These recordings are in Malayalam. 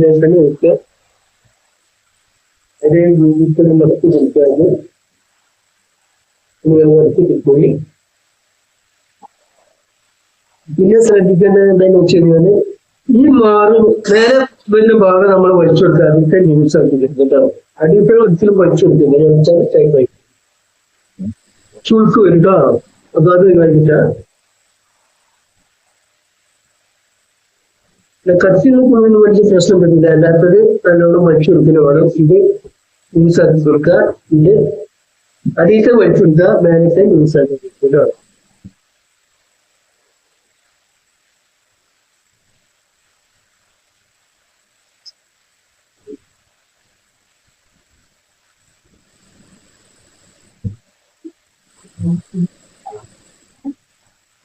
ലേഖനം വെക്കുക അതേ രീതിയിൽ നടത്തി കൊടുക്കാതെ നടത്തി പോയി പിന്നെ ശ്രദ്ധിക്കേണ്ടത് എന്താണെന്ന് വെച്ച് കഴിഞ്ഞാൽ ഈ മാറി നേരെ വലിയ ഭാഗം നമ്മൾ വലിച്ചു കൊടുക്കുക അതിന്റെ ന്യൂസ് ആക്കിയിട്ടുണ്ട് കേട്ടോ. അടിയപ്പഴ ഒരിക്കലും വലിച്ചു കൊടുക്കില്ല വെച്ചാൽ ടൈപ്പായി ചുരുക്ക് വരും കേട്ടോ. അപ്പൊ അത് കഴിഞ്ഞിട്ട് ಕರ್ಫ್ಯೂ ಬಗ್ಗೆ ಪ್ರಶ್ನೆ ಬಂದಿದೆ ಎಲ್ಲಾತದೆ ನಾನು ಮಂಚೂರ್ಗಿನವರು ಇದೆ ಹಿಂಸಾದ ದುರ್ಗ ಇದೆ ಅಡೀತ ವೈಫುಂದ ಮ್ಯಾಲಿಸೆ ಹಿಂಸಾದ ದುರ್ಗ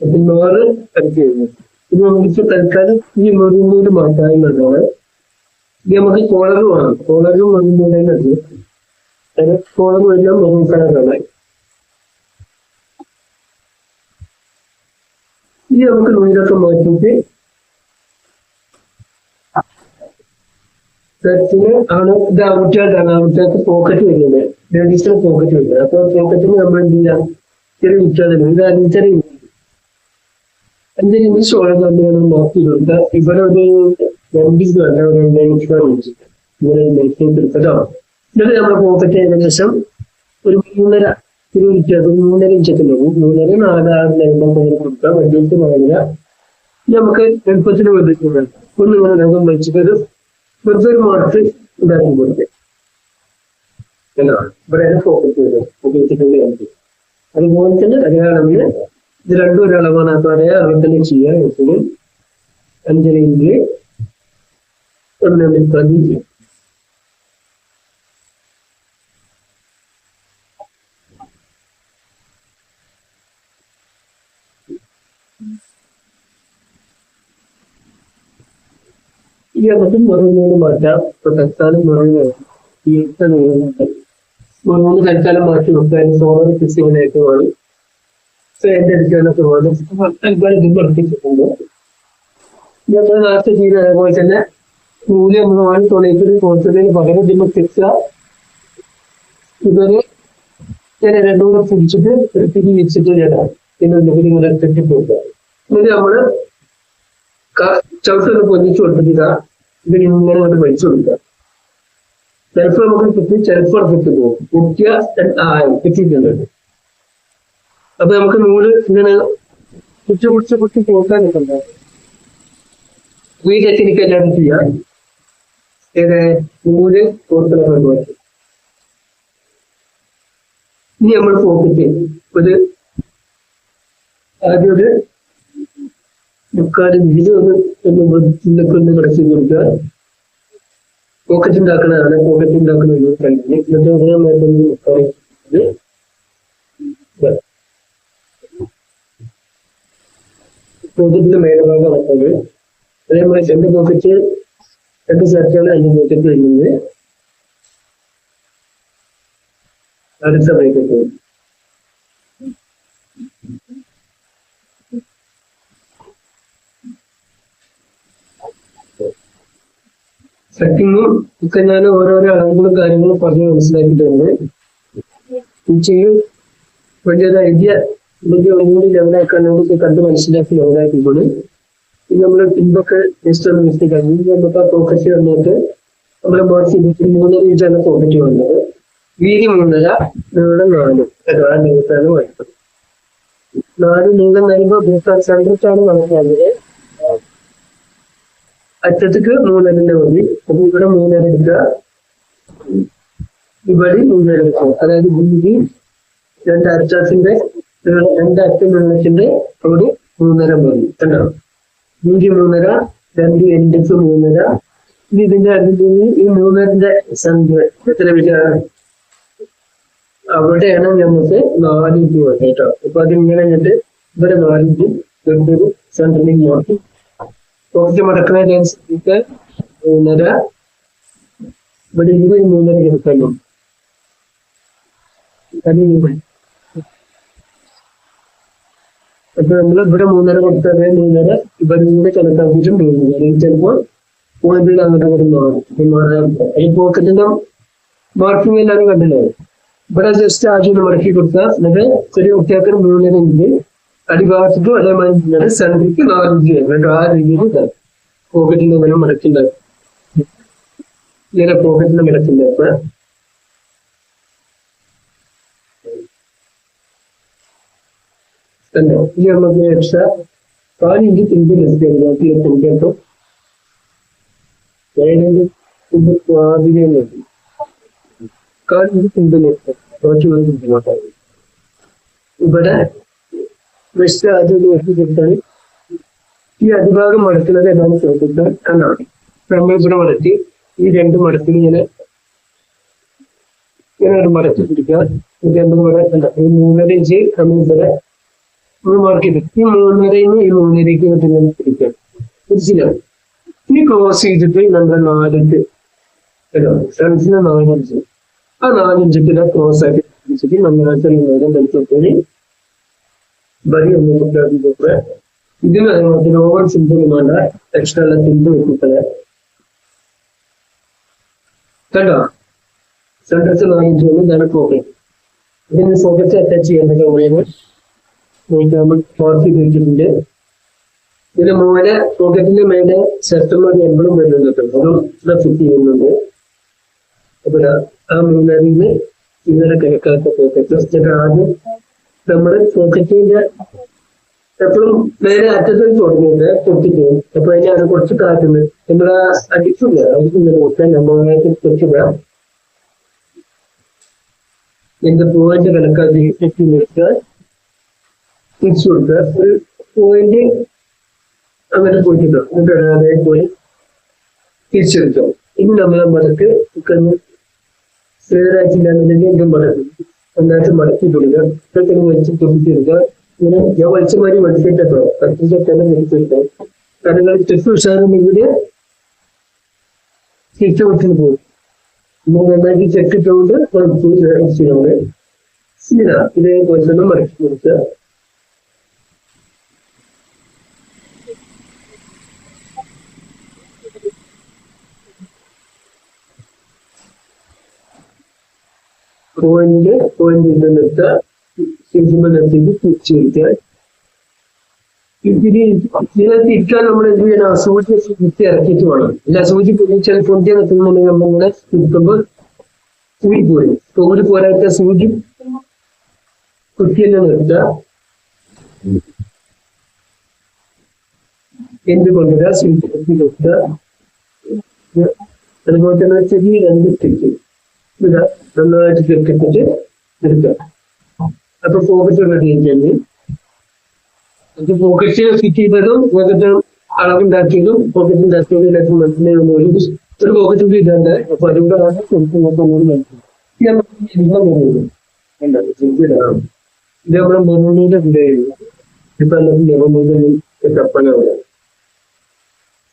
Ignore and give it. നമുക്ക് തൽക്കാലം ഈ മെറൂന്നൂൽ മാറ്റാൻ നല്ലതാണ് ഇത് നമുക്ക് കോളർ വേണം കോളറും മെറൂന്നൂലുണ്ട് അതിന് കോളറും എല്ലാം മെറൂൺ കളറാണ്. ഈ നമുക്ക് നൂലൊക്കെ മാറ്റിയിട്ട് ഷർട്ടിന് ആണ് ഇത് ആൺകുട്ടികളുടെ ആൺകുട്ടികൾക്ക് പോക്കറ്റ് വരുന്നത്. രജിസ്റ്റർ പോക്കറ്റ് വരുന്നത്. അപ്പൊ പോക്കറ്റിന് നമ്മൾ എന്ത് ചെയ്യാം? ചെറിയ കുട്ടികളുണ്ട് ഇത് അഞ്ചര ഇഞ്ച് ഇംഗ്ലീഷ് വളരെ ഷോളം നോക്കിയിട്ടുണ്ട്. നോക്കി ഇവിടെ ഒരു രണ്ടിഞ്ച് അല്ല ഒരു ഇഞ്ച് ഇങ്ങനെ എടുക്കട്ടോ എന്നിട്ട് നമ്മുടെ പോക്കറ്റ് ഏകദേശം ഒരു മൂന്നര ഒരു മൂന്നര ഉണ്ടാവും മൂന്നര നാലാറിന്റെ കൊടുക്കുക വലിയ നാലര നമുക്ക് എളുപ്പത്തിന് വന്നിട്ടുണ്ട് ഒന്ന് ഇങ്ങനെ നമുക്ക് വെച്ചിട്ടൊരു വെറുതെ ഒരു മാർക്ക് ഉണ്ടാക്കി കൊടുക്കുക എന്നാണ് ഇവിടെ പോക്കറ്റ് എനിക്ക് അതുപോലെ തന്നെ അതേ അളവിൽ ഇത് രണ്ടും ഒരു അളവാണ് അപ്പൊ അതേ അളവിൽ തന്നെ ചെയ്യാം എപ്പോഴും അഞ്ചര ഇഞ്ച് ഒന്ന് പതി ഈ നമുക്ക് മറുപടിയോട് മാറ്റാം ഇപ്പൊ തൽക്കാലം മറുപടി ഈ മറുപടി തൽക്കാലം മാറ്റി വെക്കാൻ സോളർ ഫിസിക്കലായിട്ട് വേണം അടുത്ത് വേണം തൽക്കാലം ഇത് പഠിപ്പിച്ചിട്ടുണ്ട് നമ്മൾ നേരത്തെ ചെയ്ത അതേപോലെ തന്നെ നൂൽ വാങ്ങി തുണയിപ്പിന് കൊടുത്തതിന് പകരം ഇതിന് കിട്ടുക ഇതൊരു ഞാൻ രണ്ടുകൂടെ പിടിച്ചിട്ട് തിരി വെച്ചിട്ട് ഞാൻ പിന്നെ ഒന്നുകൂടി ഇങ്ങനെ തെറ്റി പോകുക നമ്മൾ ക- ചവിട്ടൊന്ന് പൊന്നിച്ചു കൊടുത്തിട്ട് ഇതിന് ഇങ്ങനെ കൊണ്ട് വലിച്ചു കൊടുക്കുക. ചിലപ്പോൾ നമുക്ക് കിട്ടി ചിലപ്പോൾ കിട്ടി പോകും. കുട്ടിയ ആ കിട്ടിയിട്ടുണ്ട്. അപ്പൊ നമുക്ക് നൂൽ ഇങ്ങനെ കുറിച്ച് കുറിച്ച് കുറ്റി പോക്കാനൊക്കെ ഉണ്ടാവും ഈ ടെക്നിക്ക് എല്ലാം ചെയ്യാം. ഏത് നൂൽ കോർക്കുന്ന പരിപാടി ഇനി നമ്മൾ പോക്കറ്റ് ഒരു ആദ്യം ഒരു മുക്കാൽ ഇതിൽ ഒന്ന് ഒന്ന് കിടത്തി കൊടുക്കുക. പോക്കറ്റ് ഉണ്ടാക്കുന്നതാണ് പോക്കറ്റ് ഉണ്ടാക്കുന്നത് കഴിഞ്ഞ് എന്നിട്ട് മുക്കാൽ ഇത് മേഖലകൾ നടക്കുന്നത് അതേപോലെ രണ്ട് പോക്കറ്റ് രണ്ട് ഷർട്ടുകൾ അഞ്ച് പോക്കറ്റ് വരുന്നത്. അടുത്ത പോക്കറ്റ് സെറ്റിങ്ങും ഒക്കെ ഞാൻ ഓരോരോ അളവുകളും കാര്യങ്ങളും പറഞ്ഞ് മനസ്സിലാക്കിയിട്ടുണ്ട്. ഈ ചെയ്യും വലിയ ഒരു ഐഡിയ വലിയ ഒന്നുകൂടി ലെവലാക്കാൻ നമുക്ക് കണ്ട് മനസ്സിലാക്കി ലെവലാക്കിക്കൊണ്ട് ഇത് നമ്മൾ ടിമ്പൊക്കെ ജസ്റ്റ് ഒന്ന് മിസ്റ്റേക്ക് കഴിഞ്ഞ്. നമുക്ക് ആ പോക്കറ്റ് വന്നിട്ട് നമ്മുടെ ബോഡി മൂന്നര ഇഞ്ചാണ് പോക്കറ്റ് വന്നത്. വീതി മൂന്നര നീളം നാല്. അതാണ് നീളത്താണ് വരുന്നത് നാല് നീളം വരുമ്പോൾ സെൻട്രറ്റാണ് നമുക്ക് അതിന് അറ്റത്തേക്ക് മൂന്നരന്റെ മതി അപ്പൊ ഇവിടെ മൂന്നര എടുക്കുക. ഇവിടെ മൂന്നര എടുക്കുക അതായത് വീതി രണ്ട് അറ്റാസിന്റെ രണ്ട് അറ്റം വെള്ളത്തിന്റെ അവിടെ മൂന്നര മതി കണ്ടോ? വീതി മൂന്നര രണ്ട് എൻഡസ് മൂന്നര. ഇത് ഇതിന്റെ അടുത്ത് ഈ മൂന്നരന്റെ സംഖ്യ എത്ര വിചാരം അവിടെയാണ് നമുക്ക് നാല് ഇഞ്ച് വേണ്ടത് കേട്ടോ. അപ്പൊ അതിങ്ങനെ എന്നിട്ട് ഇവിടെ നാലിഞ്ച് രണ്ടൊരു സെന്ററിലേക്ക് മാറ്റി. പോക്കറ്റ് മടക്കുന്നതിനനുസരിച്ച് മൂന്നര. ഇവിടെ ഇരുപത് മൂന്നര കിടക്കാനും അത് ഇരുപത്. അപ്പൊ നമ്മൾ ഇവിടെ മൂന്നര കൊടുത്തത് മൂന്നര ഇവിടെ കൂടെ കണക്കാക്കിയിട്ട് മൂന്നര ചിലപ്പോൾ പോയിന്റിൽ അങ്ങോട്ട് അങ്ങോട്ട് മാറും. ഈ പോക്കറ്റിന്റെ മാർക്കിംഗ് എല്ലാവരും കണ്ടില്ലേ? ഇവിടെ ജസ്റ്റ് ആദ്യം മടക്കി കൊടുത്താൽ എന്നിട്ട് ചെറിയ കുട്ടികൾക്ക് മൂന്നര ഇഞ്ച് അടിഭാഗത്തേക്കും അതേമാതിരി സെൻട്രിക്ക് നാല് വരും രണ്ടും ആ രീതിയിൽ പോക്കറ്റിന്റെ ഇങ്ങനെ മതി കാലിഞ്ച് തിരിച്ച് ലെസ് കുറച്ച് കൂടി ബുദ്ധിമുട്ടായി. ഇവിടെ വെസ്റ്റ് ഈ അടിഭാഗം മടക്കുന്നത് എന്നാണ് ശ്രദ്ധിക്കാൻ എന്നാണ് നമ്മൾ ഇവിടെ മടക്കി ഈ രണ്ട് മടത്തിൽ ഇങ്ങനെ ഇങ്ങനെ ഒരു മടക്കി പിടിക്കുക. രണ്ടും കൂടെ ഈ മൂന്നര ഇഞ്ച് നമ്മൾ ഇവിടെ നമ്മൾ മാർക്ക് ചെയ്ത് ഈ മൂന്നരയിൽ നിന്ന് ഈ മൂന്നരയ്ക്ക് ഇങ്ങനെ പിടിക്കുക തിരിച്ചില്ല ഈ ക്ലോസ് ചെയ്തിട്ട് നമ്മുടെ നാലഞ്ച് ഫ്രണ്ട്സിന് നാലഞ്ച്. ആ നാലിഞ്ചിട്ട് ക്ലോസ് ആക്കി തിരിച്ചിട്ട് നമ്മളായിട്ട് നേരം വലിച്ചെടുത്തത് ബരി ഒന്ന് കുട്ടികൾക്ക് ഇതിന് അതിന് ഓവൻ സിമ്പിൾ വേണ്ട എക്സ്ട്രാ സിമ്പിൾ വെക്കുന്നത് കണ്ടോ? സെൻട്രസ് നാലഞ്ച് വന്ന് ഇതാണ് പോക്കറ്റ് ഇതിന് പോക്കറ്റ് അറ്റാച്ച് ചെയ്യേണ്ടത് പറയുന്നത് നമ്മൾ ഫോർത്തി വെച്ചിട്ടുണ്ട് ഇതിന് മോനെ പോക്കറ്റിന്റെ മേലെ സെപ്റ്റംബർ എൺപതും വരുന്നുണ്ട്. അതും ഇവിടെ ഫിറ്റ് ചെയ്യുന്നുണ്ട്. അപ്പൊ ആ മൂന്നരിന്ന് ഇന്നലെ കിഴക്കാത്ത പോക്കറ്റ് എന്നിട്ട് ആദ്യം നമ്മുടെ പോക്കറ്റിന്റെ എപ്പോഴും നേരെ അറ്റത്തിൽ തുടങ്ങിയിട്ട് പൊട്ടിക്കും. അപ്പൊ അതിനാണ് കുറച്ച് കാറ്റുണ്ട്. നമ്മളെ അടിക്കില്ല അടിക്കുന്നില്ല. കൊടുക്കാൻ നമ്മളായിട്ട് കുറച്ച് വേണം എന്റെ പോയിന്റ് കണക്കാക്കി നിർത്തുക തിരിച്ചു കൊടുക്കുക ഒരു പോയിന്റ് അങ്ങനെ പോയിട്ടുണ്ട്. എന്നിട്ട് ഇടാതെ പോയി തിരിച്ചെടുത്തു. ഇനി നമ്മളെ മടക്ക് ഒന്ന് ക്ലിയറായിട്ടില്ല എന്നുണ്ടെങ്കിൽ എന്റെ മടക്ക് നന്നായിട്ട് മടക്കി കൊടുക്കുക ഇതൊക്കെ വലിച്ച് തുപ്പിച്ചെടുക്കുക ഇങ്ങനെ ഞാൻ വലിച്ച മാതിരി വലിച്ചിട്ടോ കത്തിച്ചൊക്കെ വലിച്ചെടുക്കാം കാരണം തെറ്റ് ഉഷാറുണ്ടെങ്കിൽ തിരിച്ച കൊച്ചിന് പോകും. നമ്മൾ നന്നാക്കി ചെക്കിട്ടുകൊണ്ട് കുഴപ്പമില്ല ഇതാ ഇതേപോലെ തന്നെ മടക്കി കൊടുക്കുക. പോയിന്റ് പോയിന്റ് നിർത്തുക സിമ്പിൾ നിർത്തിയിട്ട് തിരിച്ചു വയ്ക്കുക ഇതിന് നമ്മൾ എന്ത് ചെയ്യണം? ആ സൂചി ഇറക്കിയിട്ട് വേണം. ഇല്ല സൂചി ചില പൊന്തിയ നിൽക്കുന്നുണ്ടെങ്കിൽ നമ്മളിങ്ങനെ കുത്തുമ്പോൾ ഊരി പോയി തോൽ പോരാത്ത സൂചി കുത്തി നിർത്തുക? എന്ത് കൊണ്ടുവരാ? സൂചി നിർത്തുക. അതുപോലെ തന്നെ ചെറിയ രണ്ട് സ്റ്റിച്ച് ഇതാ നന്നായിട്ട് ചെറുക്കിട്ടിട്ട് എടുക്കുക. അപ്പൊ പോക്കറ്റ് റെഡി ആക്കിയാണ് അത് പോക്കറ്റ് ഫിറ്റ് ചെയ്തതും പോക്കറ്റ് അളവുണ്ടാക്കിയതും പോക്കറ്റ് ഉണ്ടാക്കിയതും എല്ലാവർക്കും മനസ്സിലായി ഒരു ഒരു പോക്കറ്റ് കൂടി ഇതുണ്ട് അപ്പൊ ആണ് കൊടുക്കുന്നത് ഒന്നുകൂടി മനസ്സിലായി. ഇത് നമ്മുടെ മെറൂണിയുടെ ഉണ്ടായിരുന്നു ഇപ്പൊ എല്ലാവർക്കും ലെവനൂടെ കപ്പലാണ്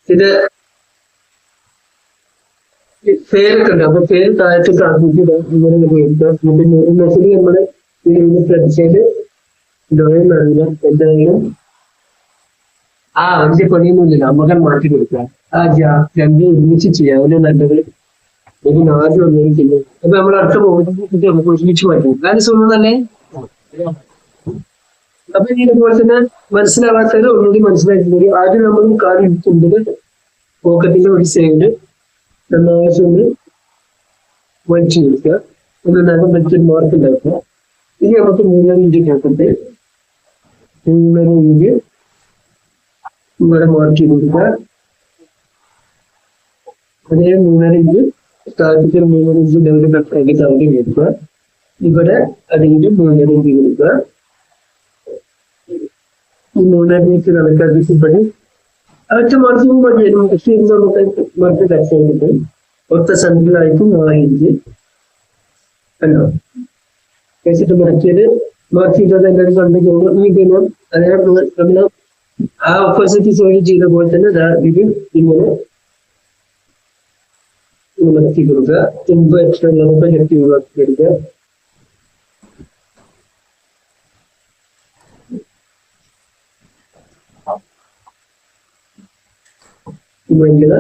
ഇത് പേരൊക്കെ ഉണ്ട് അപ്പൊ പേര് താഴത്തെ കാണിച്ചിട്ട് ഇങ്ങനെ ഉപയോഗിക്കാം പിന്നെ മെസ്സേജ് അറിയില്ല. എന്തായാലും ആ അവന്റെ പണിയൊന്നുമില്ല അമ്മകൻ മാറ്റി കൊടുക്കാം. ആ ജാ- രണ്ടും ഒരുമിച്ച് ചെയ്യാം. അവന് നല്ലത്. ഒരു നാല് ഒന്നും അപ്പൊ നമ്മൾ അടുത്ത പോകുന്നത് നമുക്ക് ഒരുമിച്ച് മാറ്റും. കാര്യം സുഖമല്ലേ അപ്പൊ ഇതുപോലെ തന്നെ മനസ്സിലാവാത്തത് ഒന്നുകൂടി മനസ്സിലാക്കുന്നത് ആദ്യം നമ്മൾ കാര്യം ഇരിക്കുന്നത് പോക്കറ്റിന്റെ ഒരു സൈഡ് ഒന്ന് വലിച്ചു വെക്കുക. ഒന്ന് നല്ല വെച്ചൊരു മാർക്ക് ഉണ്ടാക്കുക. ഇനി നമുക്ക് മൂന്നാം ഇഞ്ച് കേട്ടിട്ട് മൂന്നര ഇഞ്ച് ഇവിടെ മാർക്ക് ചെയ്ത് കൊടുക്കുക. അതേ മൂന്നര ഇഞ്ച് താഴത്തേക്ക് മൂന്നര ഇഞ്ച് ഡെവലപ്പ് ആക്കി താഴെ കൊടുക്കുക ഇവിടെ അതിന്റെ മൂന്നര ഇഞ്ച് കൊടുക്കുക ഈ മൂന്നര ഇഞ്ച് കണക്കാക്കിയപ്പോഴേ അതൊക്കെ മാർക്കിംഗ് മതിയായിരുന്നു പക്ഷേ ഇത് നമുക്ക് മാർക്ക് ടച്ച് ചെയ്തിട്ട് ഒത്ത നാല് ഇഞ്ച് കണ്ടോ? വെച്ചിട്ട് മറിച്ചിട്ട് ചെയ്തത് എന്റെ ഒരു കണ്ടു ഈ പിന്നെ അതിനെ ആ ഓപ്പോസിറ്റ് സൈഡ് ചെയ്ത പോലെ തന്നെ ഇത് ഇങ്ങനെ മടക്കി കൊടുക്കുക. തുമ്പ് എക്സ്ട്രാ നമുക്ക് ഞെട്ടി ഒഴിവാക്കി എടുക്കുക. ഇങ്ങനെ